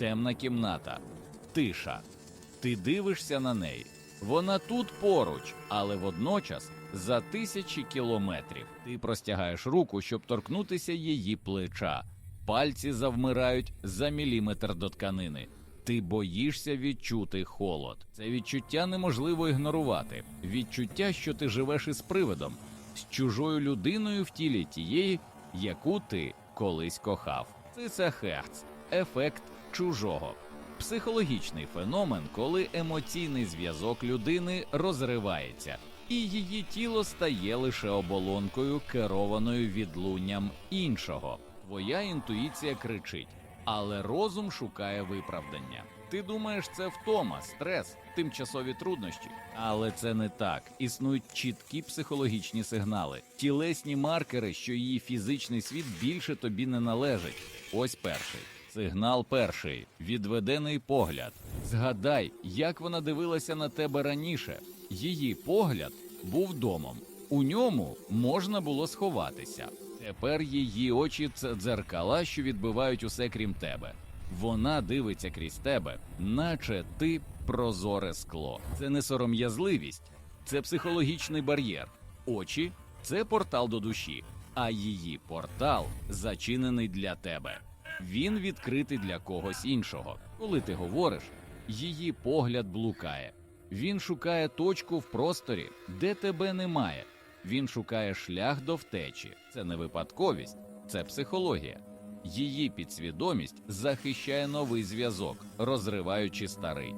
темна кімната, тиша. Ти дивишся на неї. Вона тут поруч, але водночас за тисячі кілометрів. Ти простягаєш руку, щоб торкнутися її плеча. Пальці завмирають за міліметр до тканини. Ти боїшся відчути холод. Це відчуття неможливо ігнорувати. Відчуття, що ти живеш із привидом, з чужою людиною в тілі тієї, яку ти колись кохав. Це Херц, ефект чужого. Психологічний феномен, коли емоційний зв'язок людини розривається, і її тіло стає лише оболонкою, керованою відлунням іншого. Твоя інтуїція кричить, але розум шукає виправдання. Ти думаєш, це втома, стрес, тимчасові труднощі. Але це не так. Існують чіткі психологічні сигнали, тілесні маркери, що її фізичний світ більше тобі не належить. Ось перший. Сигнал перший відведений погляд. Згадай, як вона дивилася на тебе раніше. Її погляд був домом. У ньому можна було сховатися. Тепер її очі це дзеркала, що відбивають усе крім тебе. Вона дивиться крізь тебе, наче ти прозоре скло. Це не сором'язливість, це психологічний бар'єр. Очі це портал до душі, а її портал зачинений для тебе. Він відкритий для когось іншого. Коли ти говориш, її погляд блукає. Він шукає точку в просторі, де тебе немає. Він шукає шлях до втечі. Це не випадковість, це психологія. Її підсвідомість захищає новий зв'язок, розриваючи старий,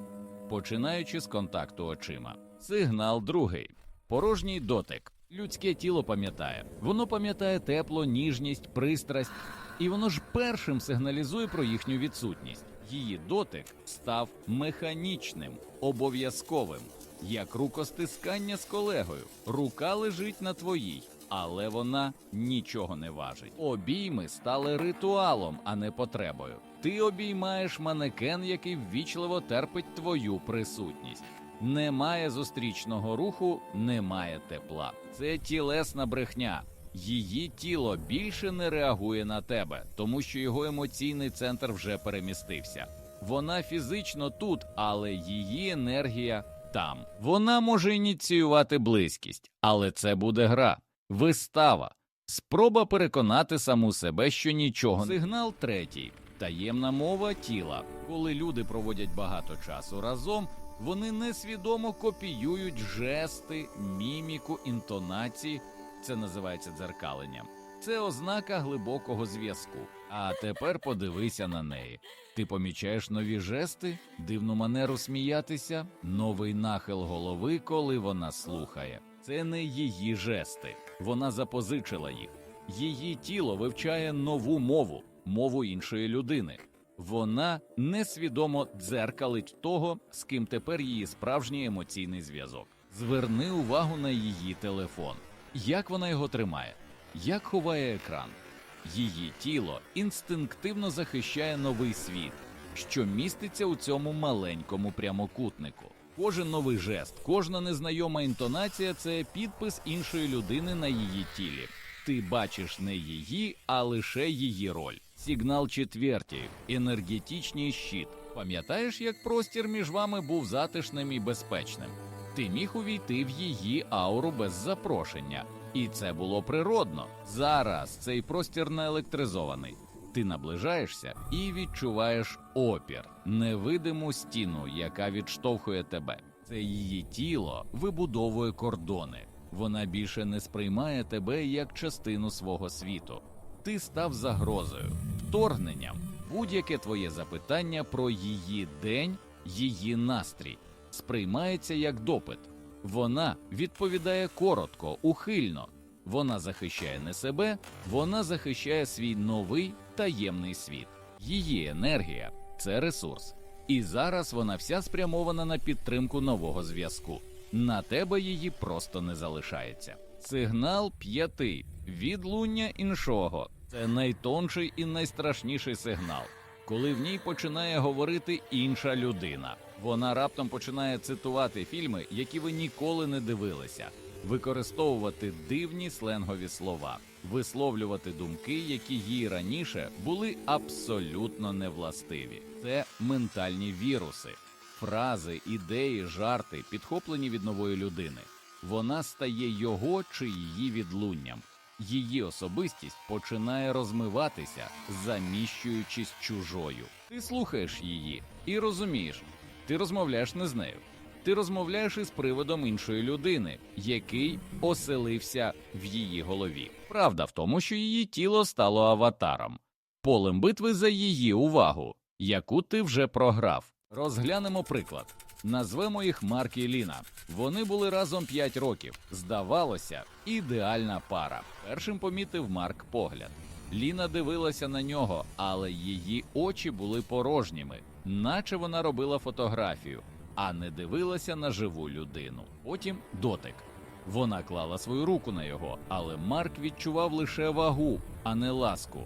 починаючи з контакту очима. Сигнал другий порожній дотик. Людське тіло пам'ятає. Воно пам'ятає тепло, ніжність, пристрасть, і воно ж першим сигналізує про їхню відсутність. Її дотик став механічним, обов'язковим, як рукостискання з колегою. Рука лежить на твоїй, але вона нічого не важить. Обійми стали ритуалом, а не потребою. Ти обіймаєш манекен, який ввічливо терпить твою присутність. Немає зустрічного руху, немає тепла. Це тілесна брехня. Її тіло більше не реагує на тебе, тому що його емоційний центр вже перемістився. Вона фізично тут, але її енергія там. Вона може ініціювати близькість, але це буде гра, вистава, спроба переконати саму себе, що нічого сигнал третій. Таємна мова тіла. Коли люди проводять багато часу разом, вони несвідомо копіюють жести, міміку, інтонації. Це називається дзеркаленням. Це ознака глибокого зв'язку. А тепер подивися на неї. Ти помічаєш нові жести, дивну манеру сміятися, новий нахил голови, коли вона слухає. Це не її жести. Вона запозичила їх. Її тіло вивчає нову мову, мову іншої людини. Вона несвідомо дзеркалить того, з ким тепер її справжній емоційний зв'язок. Зверни увагу на її телефон. Як вона його тримає? Як ховає екран? Її тіло інстинктивно захищає новий світ, що міститься у цьому маленькому прямокутнику. Кожен новий жест, кожна незнайома інтонація це підпис іншої людини на її тілі. Ти бачиш не її, а лише її роль. Сигнал четвертій, енергетичний щит. Пам'ятаєш, як простір між вами був затишним і безпечним? Ти міг увійти в її ауру без запрошення, і це було природно. Зараз цей простір наелектризований. Ти наближаєшся і відчуваєш опір, невидиму стіну, яка відштовхує тебе. Це її тіло вибудовує кордони. Вона більше не сприймає тебе як частину свого світу. Ти став загрозою, вторгненням. Будь-яке твоє запитання про її день, її настрій сприймається як допит. Вона відповідає коротко, ухильно. Вона захищає не себе, вона захищає свій новий таємний світ. Її енергія це ресурс. І зараз вона вся спрямована на підтримку нового зв'язку. На тебе її просто не залишається. Сигнал п'ятий відлуння іншого. Це найтонший і найстрашніший сигнал, коли в ній починає говорити інша людина. Вона раптом починає цитувати фільми, які ви ніколи не дивилися. використовувати дивні сленгові слова, висловлювати думки, які їй раніше були абсолютно невластиві. Це ментальні віруси, фрази, ідеї, жарти, підхоплені від нової людини. Вона стає його чи її відлунням. Її особистість починає розмиватися, заміщуючись чужою. Ти слухаєш її і розумієш, ти розмовляєш не з нею. Ти розмовляєш із приводом іншої людини, який оселився в її голові. Правда в тому, що її тіло стало аватаром, полем битви за її увагу, яку ти вже програв. Розглянемо приклад. Назвемо їх Марк і Ліна. Вони були разом 5 років. Здавалося, ідеальна пара. Першим помітив Марк погляд. Ліна дивилася на нього, але її очі були порожніми, наче вона робила фотографію, а не дивилася на живу людину. Потім дотик. Вона клала свою руку на його, але Марк відчував лише вагу, а не ласку,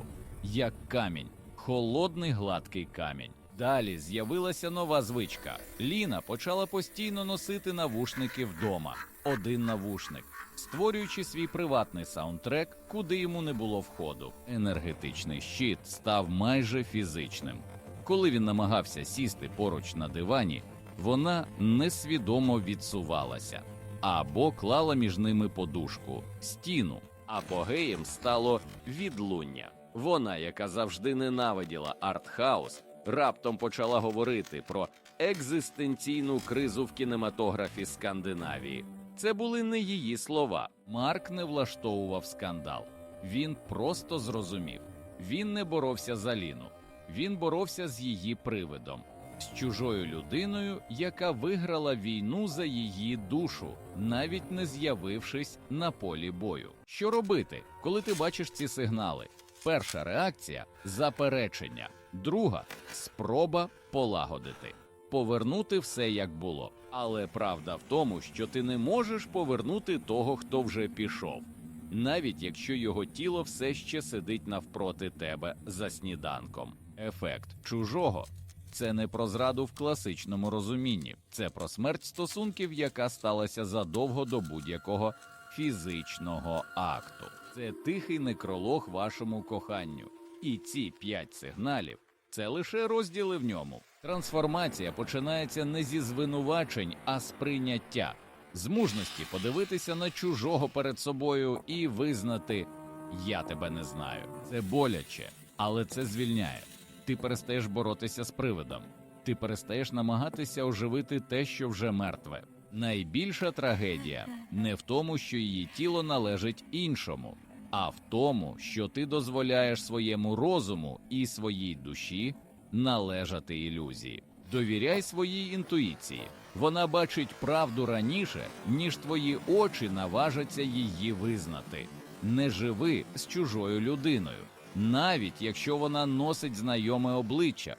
як камінь, холодний гладкий камінь. Далі з'явилася нова звичка. Ліна почала постійно носити навушники вдома, один навушник, створюючи свій приватний саундтрек, куди йому не було входу. Енергетичний щит став майже фізичним. Коли він намагався сісти поруч на дивані, вона несвідомо відсувалася або клала між ними подушку, стіну. Апогеєм стало відлуння. Вона, яка завжди ненавиділа артхаус, раптом почала говорити про екзистенційну кризу в кінематографі Скандинавії. Це були не її слова. Марк не влаштовував скандал. Він просто зрозумів. Він не боровся за Ліну. Він боровся з її привидом, з чужою людиною, яка виграла війну за її душу, навіть не з'явившись на полі бою. Що робити, коли ти бачиш ці сигнали? Перша реакція заперечення, друга спроба полагодити, повернути все як було. Але правда в тому, що ти не можеш повернути того, хто вже пішов, навіть якщо його тіло все ще сидить навпроти тебе за сніданком. Ефект чужого це не про зраду в класичному розумінні, це про смерть стосунків, яка сталася задовго до будь-якого фізичного акту. Це тихий некролог вашому коханню. І ці п'ять сигналів це лише розділи в ньому. Трансформація починається не зі звинувачень, а з прийняття, з мужності подивитися на чужого перед собою і визнати Я тебе не знаю. Це боляче, але це звільняє. Ти перестаєш боротися з привидом. Ти перестаєш намагатися оживити те, що вже мертве. Найбільша трагедія не в тому, що її тіло належить іншому, а в тому, що ти дозволяєш своєму розуму і своїй душі належати ілюзії. Довіряй своїй інтуїції. Вона бачить правду раніше, ніж твої очі наважаться її визнати. Не живи з чужою людиною, навіть якщо вона носить знайоме обличчя.